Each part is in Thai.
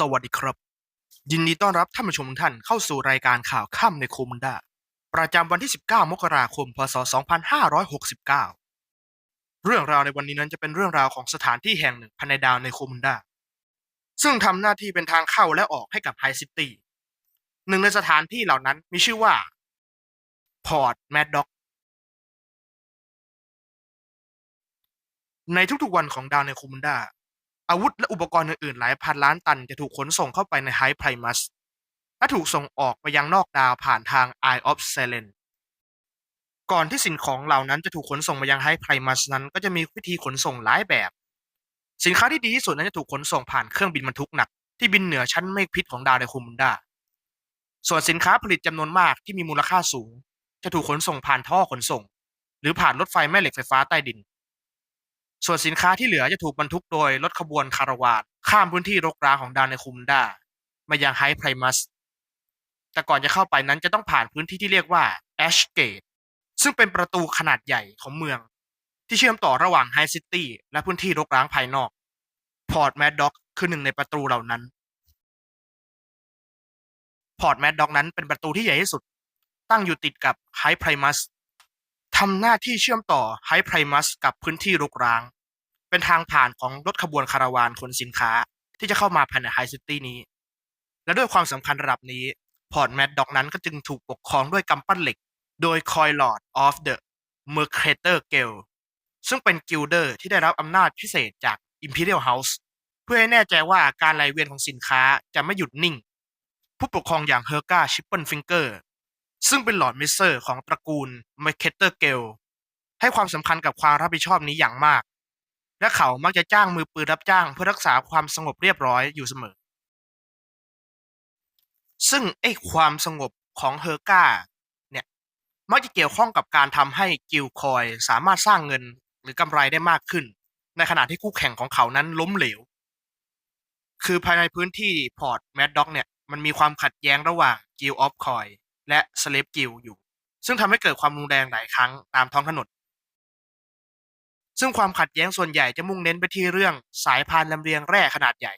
สวัสดีครับ ยินดีต้อนรับท่านผู้ชมทุกท่านเข้าสู่รายการข่าวค่ำในโคมุนดาประจำวันที่ 19 มกราคม พศ 2569 เรื่องราวในวันนี้นั้นจะเป็นเรื่องราวของสถานที่แห่งหนึ่งภายในดาวในโคมุนดาซึ่งทำหน้าที่เป็นทางเข้าและออกให้กับไฮซิตี้หนึ่งในสถานที่เหล่านั้นมีชื่อว่าพอร์ตแมดด็อกในทุกๆวันของดาวในโคมุนดา อาวุธและอุปกรณ์อื่นๆหลายพันล้านตันจะถูกขนส่งเข้าไปในไฮไพรมัสและถูกส่งออกไปยังนอกดาวผ่านทาง Eye of Selen ก่อนที่สิ่งของเหล่านั้นจะถูกขนส่งมายังไฮไพรมัสนั้น ก็จะมีวิธีขนส่งหลายแบบ สินค้าที่ดีที่สุดนั้นจะถูกขนส่งผ่านเครื่องบินบรรทุกหนักที่บินเหนือชั้นเมฆพิษของดาวในโคมุนดาส่วนสินค้าผลิตจำนวนมากที่มีมูลค่าสูง จะถูกขนส่งผ่านท่อขนส่ง หรือผ่านรถไฟแม่เหล็กไฟฟ้าใต้ดิน ส่วนสินค้าที่เหลือจะถูกบรรทุกโดยรถขบวนคาราวานข้ามพื้นที่รกร้างของดาวในคุมดามายังไฮไพรมัสแต่ก่อนจะเข้าไปนั้นจะต้องผ่านพื้นที่ที่เรียกว่าแอชเกตซึ่งเป็นประตูขนาดใหญ่ของเมือง ที่เชื่อมต่อระหว่างไฮซิตี้และพื้นที่รกร้างภายนอกพอร์ตแมดด็อกคือหนึ่งในประตูเหล่านั้นพอร์ตแมดด็อกนั้นเป็นประตูที่ใหญ่ที่สุด ตั้งอยู่ติดกับไฮไพรมัส ทำหน้าที่เชื่อมต่อไฮไพรมัสกับพื้นที่รกร้าง เป็นทางผ่านของรถขบวนคาราวานขนสินค้า ที่จะเข้ามาภายในไฮซิตี้นี้ และด้วยความสำคัญระดับนี้ พอร์ตแมดด็อกนั้นก็จึงถูกปกครองด้วยกำปั้นเหล็ก โดยคอยลอร์ดออฟเดอะเมอร์เคเตอร์เกลซึ่งเป็นกิลเดอร์ที่ได้รับอำนาจพิเศษจาก Imperial House เพื่อให้แน่ใจว่าการไหลเวียนของสินค้าจะไม่หยุดนิ่ง ผู้ปกครองอย่างเฮอร์กาชิปเปิลฟิงเกอร์ ซึ่งเป็นหลอดมิสเซอร์ของตระกูลเมคเคเตอร์เกลให้ความสำคัญกับความรับผิดชอบนี้อย่างมาก และเขามักจะจ้างมือปืนรับจ้างเพื่อรักษาความสงบเรียบร้อยอยู่เสมอ ซึ่งไอ้ความสงบของเฮอร์กาเนี่ยมักจะเกี่ยวข้องกับการทำให้กิลคอยสามารถสร้างเงินหรือกำไรได้มากขึ้น ในขณะที่คู่แข่งของเขานั้นล้มเหลว คือภายในพื้นที่พอร์ตแมดด็อกเนี่ยมันมีความขัดแย้งระหว่างกิลออฟคอย และสเลปกิลอยู่ ซึ่งทำให้เกิดความรุนแรงหลายครั้งตามท้องถนน ซึ่งความขัดแย้งส่วนใหญ่จะมุ่งเน้นไปที่เรื่องสายพานลำเลียงแร่ขนาดใหญ่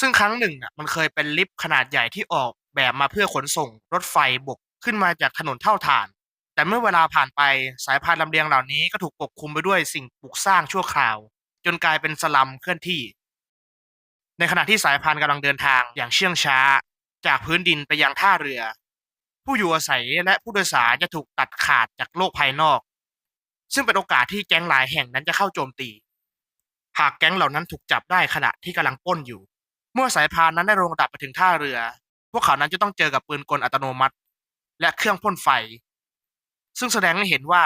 ซึ่งครั้งหนึ่งอะมันเคยเป็นลิฟต์ขนาดใหญ่ที่ออกแบบมาเพื่อขนส่งรถไฟบกขึ้นมาจากถนนเท่าฐาน แต่เมื่อเวลาผ่านไปสายพานลำเลียงเหล่านี้ก็ถูกปกคลุมไปด้วยสิ่งปลูกสร้างชั่วคราว จนกลายเป็นสลัมเคลื่อนที่ ในขณะที่สายพานกำลังเดินทางอย่างเชื่องช้า จากพื้นดินไปยังท่าเรือ ผู้อยู่อาศัยและผู้โดยสารจะถูกตัดขาดจากโลกภายนอก ซึ่งเป็นโอกาสที่แก๊งหลายแห่งนั้นจะเข้าโจมตี หากแก๊งเหล่านั้นถูกจับได้ขณะที่กำลังปล้นอยู่ เมื่อสายพานนั้นได้ลงระดับไปถึงท่าเรือ พวกเขานั้นจะต้องเจอกับปืนกลอัตโนมัติ และเครื่องพ่นไฟ ซึ่งแสดงให้เห็นว่า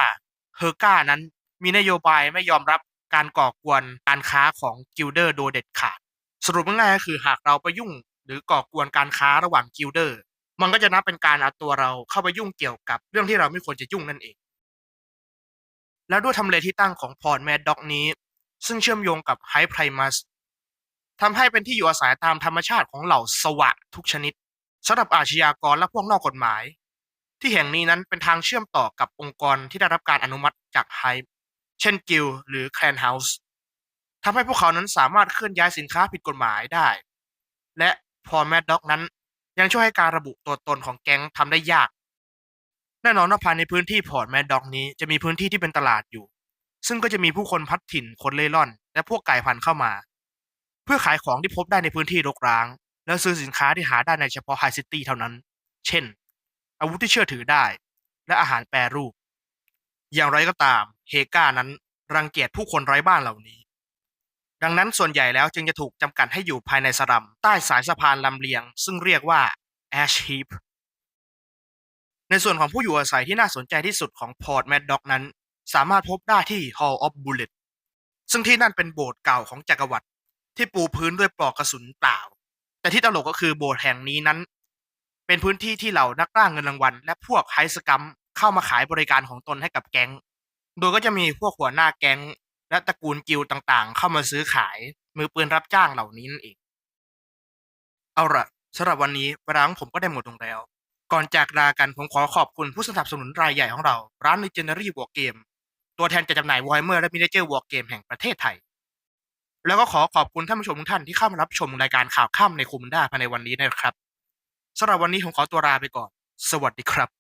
เฮอร์ก้านั้นมีนโยบายไม่ยอมรับการก่อกวนการค้าของกิลเดอร์โดยเด็ดขาด สรุปง่ายๆก็คือหากเราไปยุ่ง หรือก่อกวนการค้าระหว่างกิลเดอร์ มันก็จะนับเป็นการเอาตัวเราเข้าไปยุ่งเกี่ยวกับเรื่องที่เราไม่ควรจะยุ่งนั่นเอง แล้วด้วยทำเลที่ตั้งของพอร์ตแมดด็อกนี้ ซึ่งเชื่อมโยงกับไฮไพรมัสทำให้เป็นที่อยู่อาศัยตามธรรมชาติของเหล่าสวะทุกชนิดสำหรับอาชญากรและพวกนอกกฎหมาย ที่แห่งนี้นั้นเป็นทางเชื่อมต่อกับองค์กรที่ได้รับการอนุมัติจากไฮเช่นกิลหรือแคลนเฮาส์ทำให้พวกเขานั้นสามารถเคลื่อนย้ายสินค้าผิดกฎหมายได้ และพอแมดด็อกนั้น ยังช่วยให้การระบุตัวตนของแก๊งทำได้ยาก แน่นอนว่าภายในพื้นที่พอร์ตแมดด็อกนี้จะมีพื้นที่ที่เป็นตลาดอยู่ ซึ่งก็จะมีผู้คนพัดถิ่นคนเล่ร่อน และพวกไก่พันเข้ามา เพื่อขายของที่พบได้ในพื้นที่รกร้าง แล้วซื้อสินค้าที่หาได้ในเฉพาะไฮซิตี้เท่านั้น เช่น อาวุธที่เชื่อถือได้ และอาหารแปรรูป อย่างไรก็ตาม เฮกานั้นรังเกียจผู้คนไร้บ้านเหล่านี้ ดังนั้นส่วนใหญ่แล้วจึงจะถูกจำกัดให้อยู่ภายในสลัม ใต้สายสะพานลำเลียง ซึ่งเรียกว่า Ash Heap ในส่วนของผู้อยู่อาศัยที่น่าสนใจที่สุดของพอร์ตแมดด็อกนั้น สามารถพบได้ที่ Hall of Bullet ซึ่งที่นั่นเป็นโบสถ์เก่าของจักรวรรดิที่ปูพื้นด้วยปลอกกระสุนเปล่า แต่ที่ตลกก็คือโบสถ์แห่งนี้นั้น เป็นพื้นที่ที่เหล่านักล่าเงินรางวัล และพวกไฮสกัมเข้ามาขายบริการของตนให้กับแก๊ง โดยก็จะมีพวกหัวหน้าแก๊ง และตระกูลกิลต่างๆ เข้ามาซื้อขายมือปืนรับจ้างเหล่านี้นั่นเอง เอาละสำหรับวันนี้เวลาของผมก็ได้หมดลงแล้ว ก่อนจากลากันผมขอขอบคุณผู้สนับสนุนรายใหญ่ของเรา ร้าน Legendary War Game ตัวแทนจัดจำหน่ายวอยเมอร์และมินิเจอร์วอร์เกมแห่งประเทศไทย แล้วก็ขอขอบคุณท่านผู้ชมทุกท่านที่เข้ามารับชมรายการข่าวค่ำในคุมด้าภายในวันนี้นะครับสำหรับวันนี้ผมขอตัวลาไปก่อน สวัสดีครับ